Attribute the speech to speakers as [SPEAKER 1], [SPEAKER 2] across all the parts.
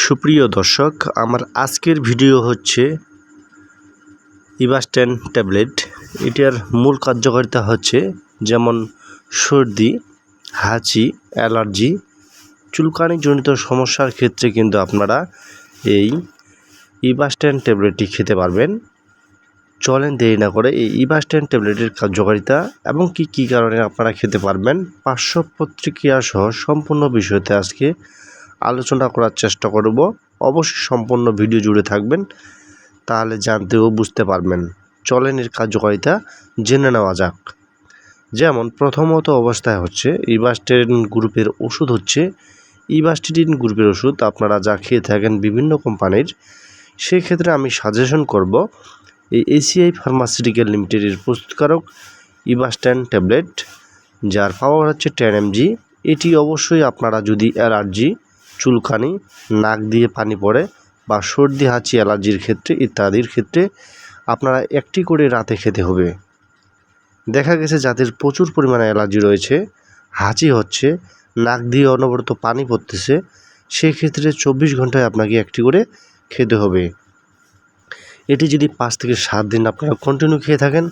[SPEAKER 1] সুপ্রিয় দর্শক, আমার আজকের ভিডিও হচ্ছে ইবাস্টেন ট্যাবলেট এটার মূল কার্যকারিতা হচ্ছে যেমন সর্দি, হাঁচি, অ্যালার্জি, চুলকানিজনিত সমস্যার ক্ষেত্রে কিন্তু আপনারা এই ইবাস্টেন ট্যাবলেটটি খেতে পারবেন। চলেন দেরি না করে এই ইবাস্টেন ট্যাবলেটের কার্যকারিতা এবং কি কী কারণে আপনারা খেতে পারবেন, পার্শ্ব প্রতিক্রিয়া সহ সম্পূর্ণ বিষয়তে আজকে আলোচনা করার চেষ্টা করব। অবশ্যই সম্পূর্ণ ভিডিও জুড়ে থাকবেন, তাহলে জানতে ও বুঝতে পারবেন। চলেন এর কার্যকারিতা জেনে নেওয়া যাক। যেমন, প্রথমত অবস্থায় হচ্ছে ইবাস্টেন গ্রুপের ওষুধ হচ্ছে। ইবাস্টিডিন গ্রুপের ওষুধ আপনারা যা খেয়ে থাকেন বিভিন্ন কোম্পানির, সেক্ষেত্রে আমি সাজেশন করব, এই এসিআই ফার্মাসিউটিক্যাল লিমিটেডের প্রস্তুতকারক ইবাস্ট্যান ট্যাবলেট, যার পাওয়ার হচ্ছে টেন এমজি এটি অবশ্যই আপনারা যদি অ্যালার্জি চুলকানি নাক দিয়ে পানি পড়ে বা সর্দি, হাঁচি, অ্যালার্জির ক্ষেত্রে ইত্যাদির ক্ষেত্রে আপনারা একটি করে রাতে খেতে হবে। দেখা গেছে যাদের প্রচুর পরিমাণে অ্যালার্জি রয়েছে, হাঁচি হচ্ছে, নাক দিয়ে অনবরত পানি পড়তেছে, সেক্ষেত্রে চব্বিশ ঘন্টায় আপনাকে একটি করে খেতে হবে। এটি যদি পাঁচ থেকে সাত দিন আপনারা কন্টিনিউ খেয়ে থাকেন,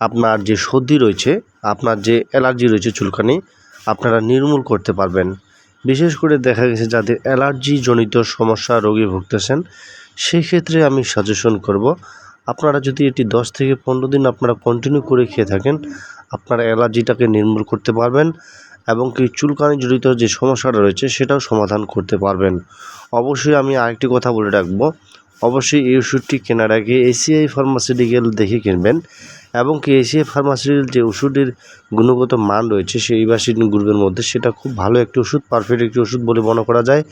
[SPEAKER 1] আপনার যে সর্দি রয়েছে, আপনার যে অ্যালার্জি রয়েছে চুলকানি আপনারা নির্মূল করতে পারবেন। বিশেষ করে দেখা গেছে যাদের অ্যালার্জি জনিত সমস্যা রোগে ভুগতেছেন সেই ক্ষেত্রে আমি সাজেশন করব, আপনারা যদি এটি দশ থেকে পনেরো দিন আপনারা কন্টিনিউ করে খেয়ে থাকেন, আপনারা অ্যালার্জিটাকে নির্মূল করতে পারবেন এবং কি চুলকানি জড়িত যে সমস্যাটা রয়েছে সেটাও সমাধান করতে পারবেন। অবশ্যই আমি আরেকটি কথা বলে রাখব অবশ্যই এই ওষুধটি কেনার আগে এসিআই ফার্মাসিউটিক্যাল দেখে কিনবেন এবং কি এসিআই ফার্মাসিউটিক্যাল যে ওষুধের গুণগত মান রয়েছে সেই ইবাসিন গ্রুপের মধ্যে সেটা খুব ভালো একটি ওষুধ পারফেক্ট একটি ওষুধ বলে মনে করা যায়।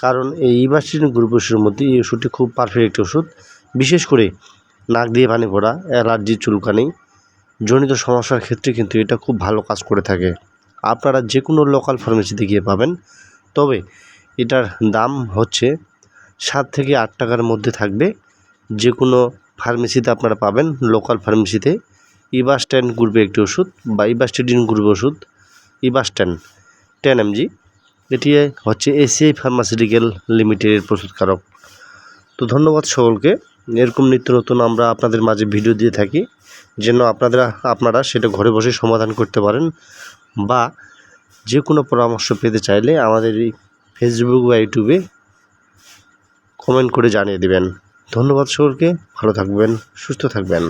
[SPEAKER 1] কারণ এই ইবাসিন গ্রুপ ওষুধের মধ্যে এই ওষুধটি খুব পারফেক্ট একটি ওষুধ। বিশেষ করে নাক দিয়ে পানি পড়া, অ্যালার্জি, চুলকানি জনিত সমস্যার ক্ষেত্রে কিন্তু এটা খুব ভালো কাজ করে থাকে। আপনারা যে কোনো লোকাল ফার্মেসিতে গিয়ে পাবেন। তবে এটার দাম হচ্ছে সাত থেকে আট টাকার মধ্যে থাকবে। যে কোনো ফার্মেসিতে আপনারা পাবেন লোকাল ফার্মেসিতে। ই বাস ইবাস্ট্যান গ্রুপে একটি ওষুধ বা ই বাস ইবাস্টেডিন গ্রুপের ওষুধ। ই বাস ইবাস্ট্যান টেন এমজি এটি হচ্ছে এসিআই ফার্মাসিউটিক্যাল লিমিটেডের প্রস্তুতকারক। তো ধন্যবাদ সকলকে। এরকম নিত্য নতুন আমরা আপনাদের মাঝে ভিডিও দিয়ে থাকি, যেন আপনারা আপনারা সেটা ঘরে বসে সমাধান করতে পারেন বা যে কোনো পরামর্শ পেতে চাইলে আমাদের এই ফেসবুক বা ইউটিউবে কমেন্ট করে জানিয়ে দেবেন। ধন্যবাদ সকলকে ভালো থাকবেন সুস্থ থাকবেন।